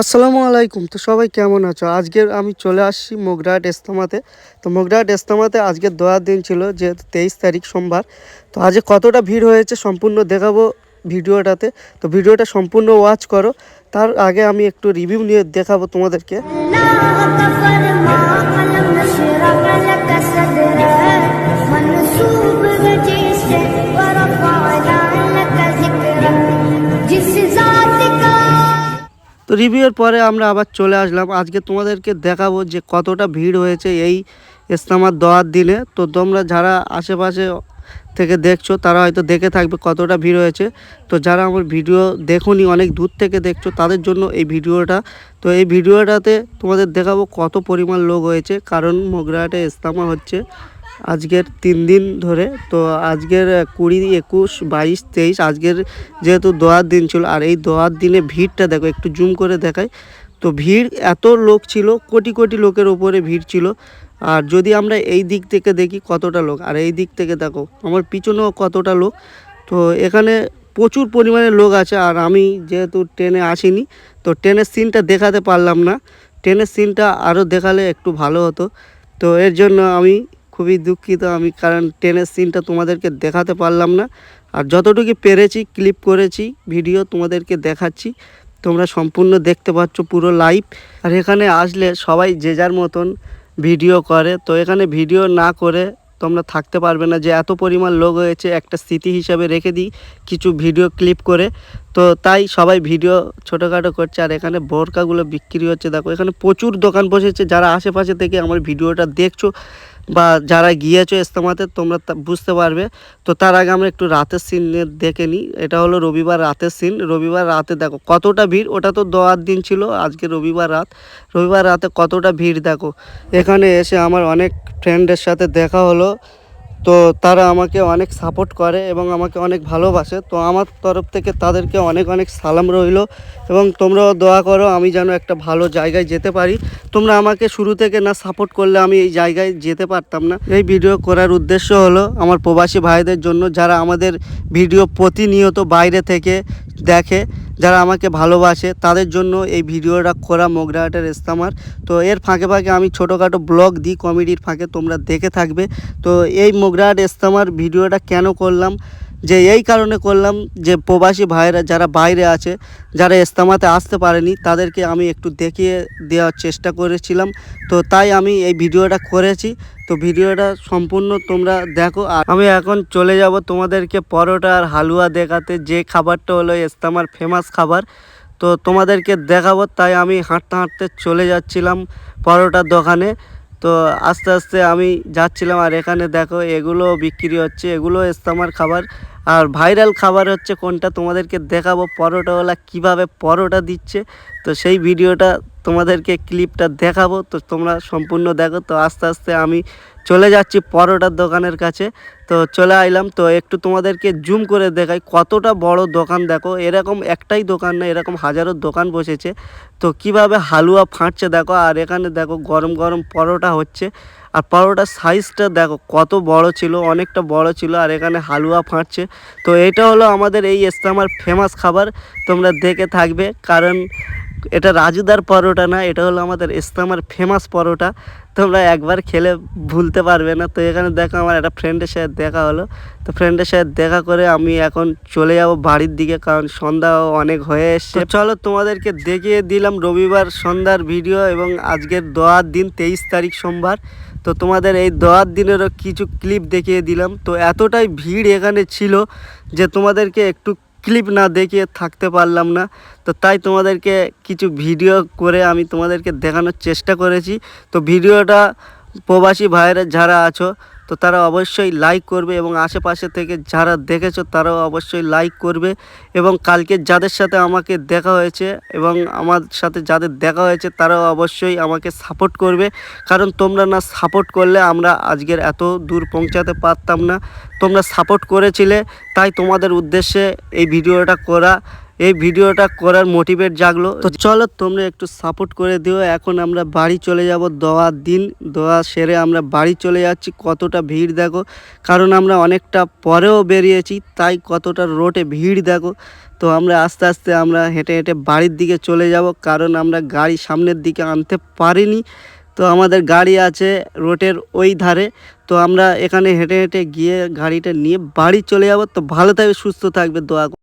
আসসালামু আলাইকুম। তো সবাই কেমন আছো? আজকে আমি চলে আসছি মোগরাট ইস্তমাতে তো মোগরাট ইস্তমাতে আজকে দোয়ার দিন ছিল, যেহেতু তেইশ তারিখ সোমবার। তো আজকে কতটা ভিড় হয়েছে সম্পূর্ণ দেখাবো ভিডিওটাতে। তো ভিডিওটা সম্পূর্ণ ওয়াচ করো। তার আগে আমি একটু রিভিউ নিয়ে দেখাবো তোমাদেরকে। তো রিভিউয়ের পরে আমরা আবার চলে আসলাম। আজকে তোমাদেরকে দেখাবো যে কতটা ভিড় হয়েছে এই ইস্তামার দেওয়ার দিনে। তো তোমরা যারা আশেপাশে থেকে দেখছ, তারা হয়তো দেখে থাকবে কতটা ভিড় হয়েছে। তো যারা আমার ভিডিও দেখোনি, অনেক দূর থেকে দেখছ, তাদের জন্য এই ভিডিওটা। তো এই ভিডিওটাতে তোমাদের দেখাবো কত পরিমাণ লোক হয়েছে, কারণ মোগরাহাটে ইস্তামা হচ্ছে আজকের তিন দিন ধরে। তো আজকের কুড়ি, একুশ, বাইশ, তেইশ, আজকের যেহেতু দোয়ার দিন ছিল, আর এই দোয়ার দিনে ভিড়টা দেখো, একটু জুম করে দেখায় তো ভিড় এত লোক ছিল, কোটি কোটি লোকের ওপরে ভিড় ছিল। আর যদি আমরা এই দিক থেকে দেখি কতটা লোক, আর এই দিক থেকে দেখো, আমার পিছনেও কতটা লোক। তো এখানে প্রচুর পরিমাণে লোক আছে, আর আমি যেহেতু ট্রেনে আসিনি, তো ট্রেনের সিনটা দেখাতে পারলাম না। ট্রেনের সিনটা আরও দেখালে একটু ভালো হতো। তো এর জন্য আমি খুবই দুঃখিত, আমি কারণ ট্রেনের সিনটা তোমাদেরকে দেখাতে পারলাম না। আর যতটুকু পেরেছি, ক্লিপ করেছি, ভিডিও তোমাদেরকে দেখাচ্ছি, তোমরা সম্পূর্ণ দেখতে পাচ্ছ পুরো লাইভ। আর এখানে আসলে সবাই যে যার মতন ভিডিও করে। তো এখানে ভিডিও না করে তোমরা থাকতে পারবে না যে এত পরিমাণ লোক হয়েছে একটা স্মৃতি হিসাবে রেখে দিই কিছু ভিডিও ক্লিপ করে। তো তাই সবাই ভিডিও ছোটোখাটো করছে আর এখানে বোরকাগুলো বিক্রি হচ্ছে। দেখো এখানে প্রচুর দোকান বসেছে। যারা আশেপাশে থেকে আমার ভিডিওটা দেখছ বা যারা গিয়েছো ইস্তেমাতে তোমরা বুঝতে পারবে। তো তার আগে আমরা একটু রাতের সিন দেখে নিই। এটা হলো রবিবার রাতের সিন রবিবার রাতে দেখো কতটা ভিড়? ওটা তো দোয়ার দিন ছিল, আজকে রবিবার রাত। রবিবার রাতে কতটা ভিড় দেখো। এখানে এসে আমার অনেক ফ্রেন্ডের সাথে দেখা হলো। তো তারা আমাকে অনেক সাপোর্ট করে এবং আমাকে অনেক ভালোবাসে। তো আমার তরফ থেকে তাদেরকে অনেক অনেক সালাম রইল এবং তোমরাও দোয়া করো আমি যেন একটা ভালো জায়গায় যেতে পারি। তোমরা আমাকে শুরু থেকে না সাপোর্ট করলে আমি এই জায়গায় যেতে পারতাম না। এই ভিডিও করার উদ্দেশ্য হলো আমার প্রবাসী ভাইদের জন্য যারা আমাদের ভিডিও প্রতিনিয়ত বাইরে থেকে দেখে যারা আমাকে ভালোবাসে, তাদের জন্য এই ভিডিওটা করা মোগরাহাটের ইস্তামার তো এর ফাঁকে ফাঁকে আমি ছোটোখাটো ব্লগ দিই, কমেডির ফাঁকে তোমরা দেখে থাকবে। তো এই মোগরাহাট ইস্তামার ভিডিওটা কেন করলাম? যে এই কারণে করলাম যে প্রবাসী ভাইরা যারা বাইরে আছে, যারা ইস্তামাতে আসতে পারেনি, তাদেরকে আমি একটু দেখিয়ে দেওয়ার চেষ্টা করেছিলাম। তো তাই আমি এই ভিডিওটা করেছি। তো ভিডিওটা সম্পূর্ণ তোমরা দেখো। আর আমি এখন চলে যাব তোমাদেরকে পরোটা আর হালুয়া দেখাতে। যে খাবারটা হলো ইস্তামার ফেমাস খাবার, তো তোমাদেরকে দেখাবো। তাই আমি হাঁটতে হাঁটতে চলে যাচ্ছিলাম পরোটার দোকানে। তো আস্তে আস্তে আমি যাচ্ছিলাম আর এখানে দেখো এগুলো বিক্রি হচ্ছে এগুলো ইস্তামার খাবার। আর ভাইরাল খাবার হচ্ছে কোনটা তোমাদেরকে দেখাবো, পরোটাওয়ালা কীভাবে পরোটা দিচ্ছে, তো সেই ভিডিওটা তোমাদেরকে ক্লিপটা দেখাবো, তো তোমরা সম্পূর্ণ দেখো, তো আস্তে আস্তে আমি চলে যাচ্ছি পরোটার দোকানের কাছে, তো চলে আইলাম, তো একটু তোমাদেরকে জুম করে দেখাই, কতটা বড় দোকান দেখো, এরকম একটাই দোকান না, এরকম হাজারো দোকান বসেছে, তো কীভাবে হালুয়া ফাটছে দেখো, আর এখানে দেখো গরম গরম পরোটা হচ্ছে, আর পরোটার সাইজটা দেখো কত বড় ছিল, অনেকটা বড় ছিল, আর এখানে হালুয়া ফাটছে তো এটা হলো আমাদের এই ইস্তামার ফেমাস খাবার, তোমরা দেখে থাকবে। কারণ এটা রাজুদার পরোটা না, এটা হলো আমাদের ইস্তামার ফেমাস পরোটা। তোমরা একবার খেলে ভুলতে পারবে না। তো এখানে দেখো আমার একটা ফ্রেন্ডের সাথে দেখা হলো। তো ফ্রেন্ডের সাথে দেখা করে আমি এখন চলে যাব বাড়ির দিকে, কারণ সন্ধ্যাও অনেক হয়ে এসছে। চলো তোমাদেরকে দেখিয়ে দিলাম রবিবার সন্ধ্যার ভিডিও এবং আজকের দোয়ার দিন তেইশ তারিখ সোমবার। তো তোমাদের এই দোয়ার দিনেরও কিছু ক্লিপ দেখিয়ে দিলাম। তো এতটাই ভিড় এখানে ছিল যে তোমাদেরকে একটু ক্লিপ না দেখিয়ে থাকতে পারলাম না। তো তাই তোমাদেরকে কিছু ভিডিও করে আমি তোমাদেরকে দেখানোর চেষ্টা করেছি। তো ভিডিওটা প্রবাসী ভাইয়েরা যারা আছো তো তারা অবশ্যই লাইক করবে এবং আশেপাশে থেকে যারা দেখেছ তারাও অবশ্যই লাইক করবে এবং কালকে যাদের সাথে আমাকে দেখা হয়েছে এবং আমার সাথে যাদের দেখা হয়েছে তারাও অবশ্যই আমাকে সাপোর্ট করবে। কারণ তোমরা না সাপোর্ট করলে আমরা আজকের এত দূর পৌঁছাতে পারতাম না। তোমরা সাপোর্ট করেছিলে, তাই তোমাদের উদ্দেশ্যে এই ভিডিওটা করা। এই ভিডিওটা করার মোটিভেট জাগলো। তো চলো তোমরা একটু সাপোর্ট করে দিও। এখন আমরা বাড়ি চলে যাব দোয়ার দিন। দোয়া সেরে আমরা বাড়ি চলে যাচ্ছি। কতটা ভিড় দেখো। কারণ আমরা অনেকটা পরেও বেরিয়েছি, তাই কতটা রোডে ভিড় দেখো। তো আমরা আস্তে আস্তে আমরা হেঁটে হেঁটে বাড়ির দিকে চলে যাব। কারণ আমরা গাড়ি সামনের দিকে আনতে পারিনি। তো আমাদের গাড়ি আছে রোডের ওই ধারে। তো আমরা এখানে হেঁটে হেঁটে গিয়ে গাড়িটা নিয়ে বাড়ি চলে যাব। তো ভালো থাকবে, সুস্থ থাকবে, দোয়া